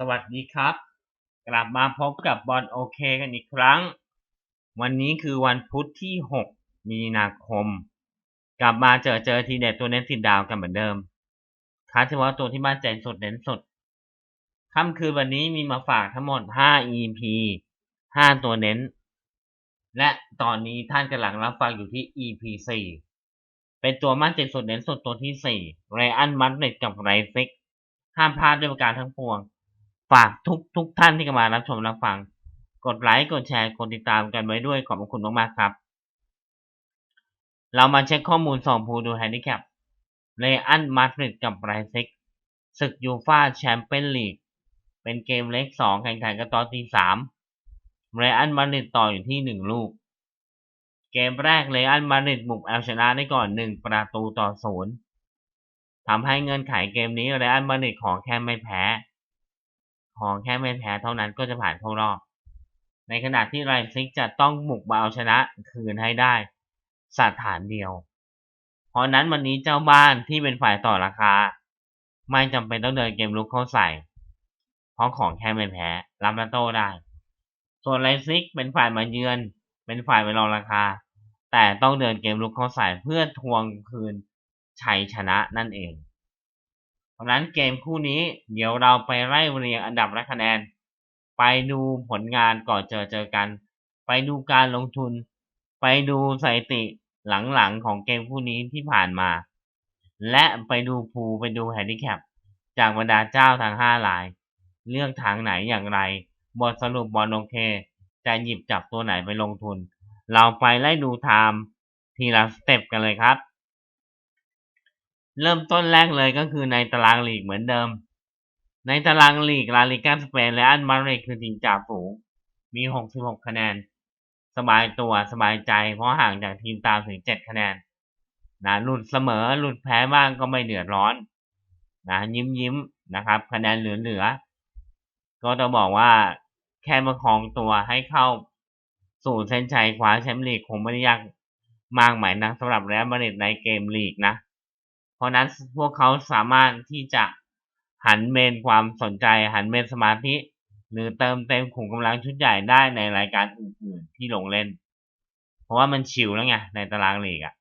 สวัสดีครับ กลับมาพบกับบอลโอเคกันอีกครั้ง วันนี้คือวันพุธที่ 6 มีนาคม กลับมาเจอเจอทีเด็ดตัวเน้นติดดาวกันเหมือนเดิมคัดเฉพาะตัวที่มั่นใจสุดเน้นสุดค่ำคืนวันนี้มีมาฝากทั้งหมด 5 EP 5 ตัวเน้น และตอนนี้ท่านกำลังรับฟังอยู่ที่ EP 4 เป็นตัวมั่นใจสุดเน้นสุดตัวที่4ไรอันมัดเน็ตกับไรซิกห้ามพลาดด้วยประการทั้งปวง ฝากทุกทุกท่านที่กำลังรับชมรับฟัง กดไลค์กดแชร์กดติดตามกันไว้ด้วยขอบคุณมากๆครับ เรามาเช็คข้อมูลส่งผู้ดูแฮนดิแคปเรอันมาดริดกับไรซิกศึกยูฟาแชมเปี้ยนลีกเป็นเกมเล็ก2แข่งขันกันตอนตี3เรอันมาดริดต่ออยู่ที่1ลูก เกมแรกเรอันมาดริดบุกเอาชนะได้ก่อน1ประตูต่อศูนย์ทำให้เงื่อนไขเกมนี้เรอัลมาดริดขอแค่ไม่แพ้ ขอแค่ไม่แพ้เท่านั้นก็จะผ่านเข้ารอบ ในขณะที่ไรซิกจะต้องบุกมาเอาชนะคืนให้ได้สถานเดียว เพราะนั้นวันนี้เจ้าบ้านที่เป็นฝ่ายต่อราคา ไม่จำเป็นต้องเดินเกมลุกเข้าใส่ เพราะของแค่ไม่แพ้รับและโต้ได้ ส่วนไรซิกเป็นฝ่ายมาเยือน เป็นฝ่ายไปรองราคา แต่ต้องเดินเกมลุกเข้าใส่เพื่อทวงคืนชัยชนะนั่นเอง เพราะนั้นเกมคู่นี้เดี๋ยวเราไปไล่เรียงอันดับและคะแนน ไปดูผลงานก่อนเจอเจอกัน ไปดูการลงทุน ไปดูสถิติหลังๆของเกมคู่นี้ที่ผ่านมา และไปดูภูไปดูแฮนดิแคปจากบรรดาเจ้าทั้ง5ราย เลือกทางไหนอย่างไร บทสรุปบอลโอเค จะหยิบจับตัวไหนไปลงทุน เราไปไล่ดูไทม์ทีละสเต็ปกันเลยครับ เริ่มต้นแรกเลยก็คือในตารางลีกเหมือนเดิม ในตารางลีกลาลิกาสเปนและอันมาเรกคือทีมจ่าฝูงมี 66 คะแนน สบายตัวสบายใจ เพราะห่างจากทีมตามถึง 7 คะแนนนะหลุดเสมอหลุดแพ้บ้างก็ไม่เดือดร้อนนะยิ้มยิ้มนะครับ คะแนนเหลือเหลือก็จะบอกว่าแค่ประคองตัวให้เข้าสู่เส้นชัยคว้าแชมป์ลีกคงไม่ได้ยากมากหมายนักสำหรับแรอัลมาดริดในเกมลีกนะ เพราะนั้นพวกเขาสามารถที่จะหันเมนความสนใจหันเมนสมาธิ หรือเติมเต็มขุมกำลังชุดใหญ่ได้ในรายการอื่นๆที่ลงเล่น เพราะว่ามันชิวแล้วไงในตารางลีกอะ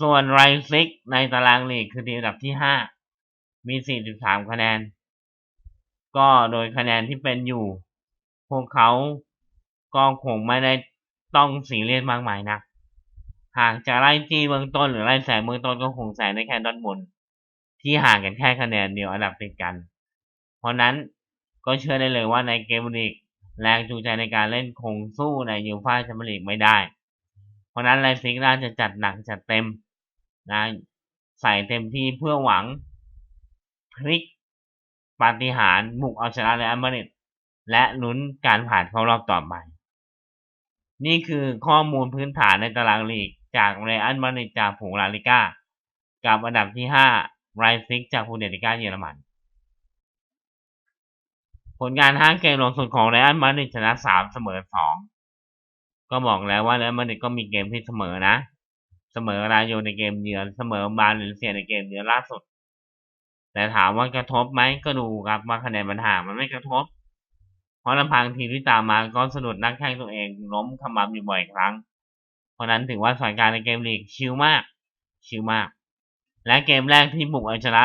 ส่วนไรซิกในตารางลีกคือทีมอันดับที่ 5 มี 43 คะแนน ก็โดยคะแนนที่เป็นอยู่ พวกเขาก็คงไม่ได้ต้องสีเรียสมากมายนะ หากจะไล่จี้เบื้องต้นหรือไล่แสงเบื้องต้นก็คงแสงได้แค่ดอนมุนที่ห่างกันแค่คะแนนเดียวอันดับติดกัน เพราะนั้นก็เชื่อได้เลยว่าในเกมลีกแรงจูงใจในการเล่นคงสู้ในยูฟ่าแชมเปี้ยนลีกไม่ได้ เพราะนั้นไลซิกน่าจะจัดหนักจัดเต็มนะใส่เต็มที่เพื่อหวังพลิกปาฏิหาริย์บุกเอาชนะเรอัลมาดริดและลุ้นการผ่านเข้ารอบต่อไป นี่คือข้อมูลพื้นฐานในตารางลีก จากเรอัลมาดริดจากฝูงลาลิก้ากับอันดับที่5ไรซิกจากฟูเดติก้าเยอรมัน ผลงาน5เกมลงสุดของเรอัลมาดริดชนะ3เสมอ2ก็บอกแล้วว่าเรอัลมาดริดก็มีเกมที่เสมอนะ เสมอรายโยในเกมเยือนเสมอบาเลนเซียในเกมเยือนล่าสุด แต่ถามว่ากระทบไหมก็ดูครับว่าคะแนนมันห่างมันไม่กระทบ เพราะลำพังทีมที่ตามมาก็สะดุดนักแข่งตัวเองล้มขมำอยู่บ่อยครั้ง เพราะนั้นถือว่าสถานการณ์ในเกมลีกชิลมาก ชิลมาก และเกมแรกที่บุกเอาชนะ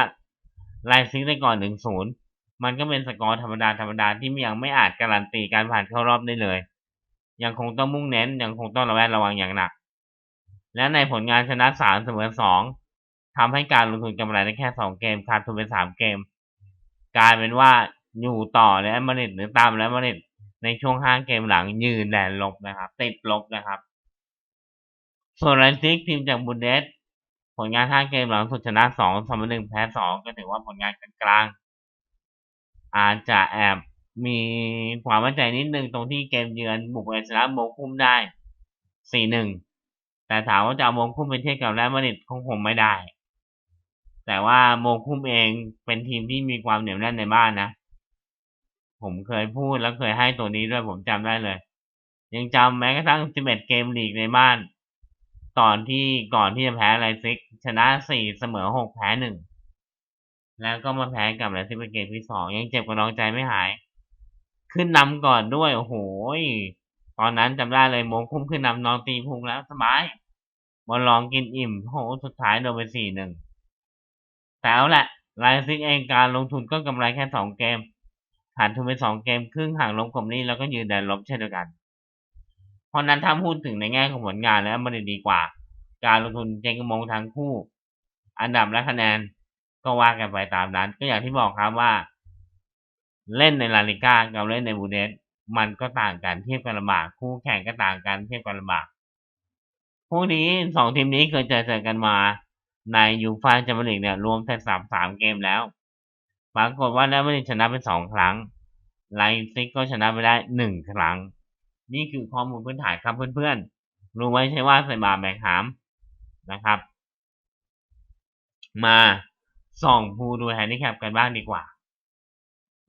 ไลซิกได้ก่อน1-0มันก็เป็นสกอร์ธรรมดาธรรมดาที่ยังไม่อาจการันตีการผ่านเข้ารอบได้เลย ยังคงต้องมุ่งเน้นยังคงต้องระแวดระวังอย่างหนัก และในผลงานชนะ3เสมอ2ทำให้การลงทุนกำไรได้แค่2เกมขาดทุนเป็น3เกม กลายเป็นว่าอยู่ต่อและมาริดหรือตามและมาริดในช่วง5เกมหลังยืนแดนลบนะครับ ติดลบนะครับ ส่วนไรซิกทีมจากบุนเดสผลงาน5เกมหลังสุดชนะ2เสมอ1แพ้2ก็ถือว่าผลงานกลางๆอาจจะแอบมีความมั่นใจนิดนึงตรงที่เกมเยือนบุกไปชนะโมคุ้มได้4-1แต่ถามว่าจะเอาโมคุ้มไปเทียบกับแรมาดริดคงคงไม่ได้ แต่ว่าโมคุ้มเองเป็นทีมที่มีความเหนียวแน่นในบ้านนะ ผมเคยพูดแล้วเคยให้ตัวนี้ด้วยผมจำได้เลย ยังจำแม้กระทั่ง11เกมลีกในบ้าน ตอนที่ก่อนที่จะแพ้ไลซิก ชนะ4เสมอ6แพ้1แล้วก็มาแพ้กับแลซิเป็นเกมที่สองยังเจ็บกว่าน้องใจไม่หาย ขึ้นนำก่อนด้วยโอ้โหตอนนั้นจำได้เลยโมงคุ้มขึ้นนำนอนตีพุงแล้วสบายบอลลองกินอิ่มโหสุดท้ายโดนไปสี่หนึ่งแต่เอาแหละไลซิกเองการลงทุนก็กำไรแค่สองเกมขาดทุนไปสองเกมครึ่งห่างลงกลมนี้แล้วก็ยืนแดนลบเช่นเดียวกัน เพราะนั้นถ้าพูดถึงในแง่ของผลงานแล้วมันดีกว่า การลงทุนเจงกมงทั้งคู่ อันดับและคะแนนก็ว่ากันไปตามนั้น ก็อย่างที่บอกครับว่า เล่นในลาลิก้ากับเล่นในบูเดสมันก็ต่างกันเทียบกันลำบากคู่แข่งก็ต่างกันเทียบกันลำบากพวกนี้สองทีมนี้เคยเจอเจอกันมา ในยูฟ่าแชมเปี้ยนลีกเนี่ยรวมแต่สามสามเกมแล้วปรากฏว่าแล้วไม่ได้ชนะไปสองครั้งไลซิกก็ชนะไปได้หนึ่งครั้ง นี่คือข้อมูลพื้นฐานครับเพื่อนๆ รู้ไว้ใช่ว่าใส่บาแบกหามนะครับ มาส่องภูดูแฮนดิแคปกันบ้างดีกว่า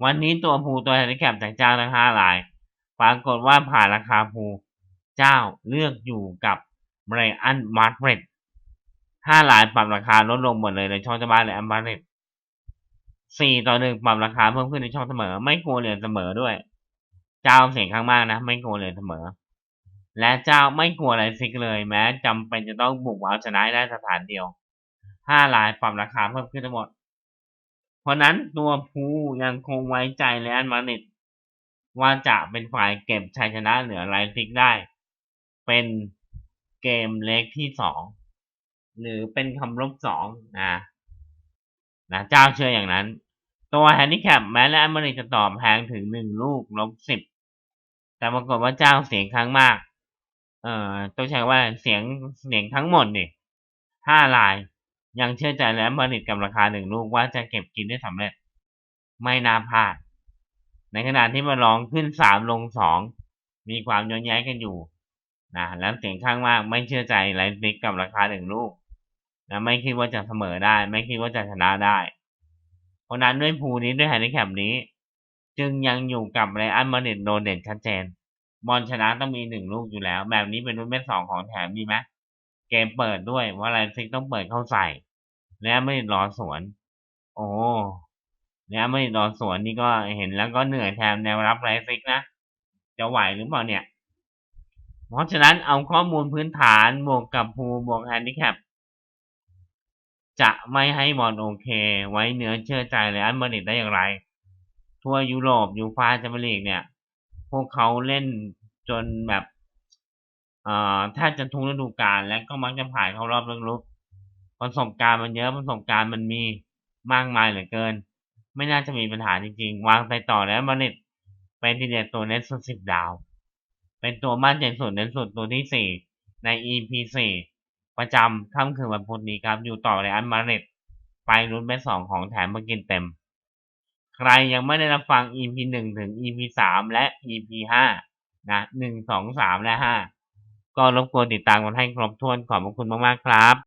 วันนี้ตัวภูตัวแฮนดิแคปจากเจ้าทั้งห้าราย ปรากฏว่าผ่านราคาภูเจ้าเลือกอยู่กับเบรอันมาร์เรตห้าลายปรับราคาลดลงหมดเลยในช่องจะบ้านและอัมบาร์เรตสี่ต่อหนึ่งปรับราคาเพิ่มขึ้นในช่องเสมอ ไม่กลัวเหรียญเสมอด้วย เจ้าเสียงข้างมากนะ ไม่กลัวเหรียเสมอ และเจ้าไม่กลัวอะไรซิกเลยแม้จำเป็นจะต้องบุกเอาชนะได้สถานเดียวห้าลายปรับราคาเพิ่มขึ้นทั้งหมด เพราะนั้นตัวภูยังคงไว้ใจและอันมานิตว่าจะเป็นฝ่ายเก็บชัยชนะเหนือไลซิกได้ เป็นเกมเล็กที่สองหรือเป็นคำลบสองนะนะเจ้าเชื่ออย่างนั้น ตัวแฮนดิแคปแม้และอันมานิตจะตอบแพงถึงหนึ่งลูกลบสิบ แต่ปรากฏว่าเจ้าเสียงข้างมาก เอ่อต้องใช้ว่าเสียงเสียงทั้งหมดนี่ห้าลาย ยังเชื่อใจและผลิตกับราคาหนึ่งลูกว่าจะเก็บกินได้สำเร็จ ไม่น่าพลาด ในขณะที่มาลองขึ้นสามลงสองมีความย้อนแย้งกันอยู่นะแล้วเสียงข้างมากไม่เชื่อใจไลฟ์ซิกกับราคาหนึ่งลูกนะไม่คิดว่าจะเสมอได้ ไม่คิดว่าจะชนะได้ เพราะนั้นด้วยภูนี้ด้วยแฮนดิแคปนี้ จึงยังอยู่กับไรอันมาเน็ตโดนเด่นชัดเจนบอลชนะต้องมีหนึ่งลูกอยู่แล้ว แบบนี้เป็นรุ่นเม็ดสองของแถมดีไหมเกมเปิดด้วยว่าไลฟ์ซิกต้องเปิดเข้าใส่ แล้วไม่รอสวน โอ้แล้วไม่รอสวนนี่ก็เห็นแล้วก็เหนื่อยแทนแนวรับไลฟ์ซิกนะจะไหวหรือเปล่าเนี่ย เพราะฉะนั้นเอาข้อมูลพื้นฐานบวกกับภูบวกแฮนดิแคปจะไม่ให้บอลโอเค ไว้เนื้อเชื่อใจเลยอันมาดริดได้อย่างไร ทั่วยุโรปยูฟาแชมเปี้ยนลีกเนี่ย พวกเขาเล่นจนแบบเอ่อถ้าจะทุกฤดูกาลและก็มักจะผ่านเข้ารอบลึกๆประสบการณ์มันเยอะประสบการณ์มันมีมากมายเหลือเกิน ไม่น่าจะมีปัญหาจริงๆ วางไปต่อแล้วมาเน็ตเป็นทีเด็ดตัวเน็ตสุดสิบดาว เป็นตัวมั่นใจสุดเน็ตสุดตัวที่สี่ใน EP สี่ประจำค่ำคืนวันพุธนี้ครับ อยู่ต่อในอันมาเน็ตไปรุ่นเป็นสองของแถมมากินเต็ม รยังไม่ได้รับฟัง EP หนึ่งถึง EP สามและ EP ห้านะหนึ่งสองสามและห้าก็รบกวนติดตามกันให้ครบถ้วนขอบพระคุณมาก ๆ ครับ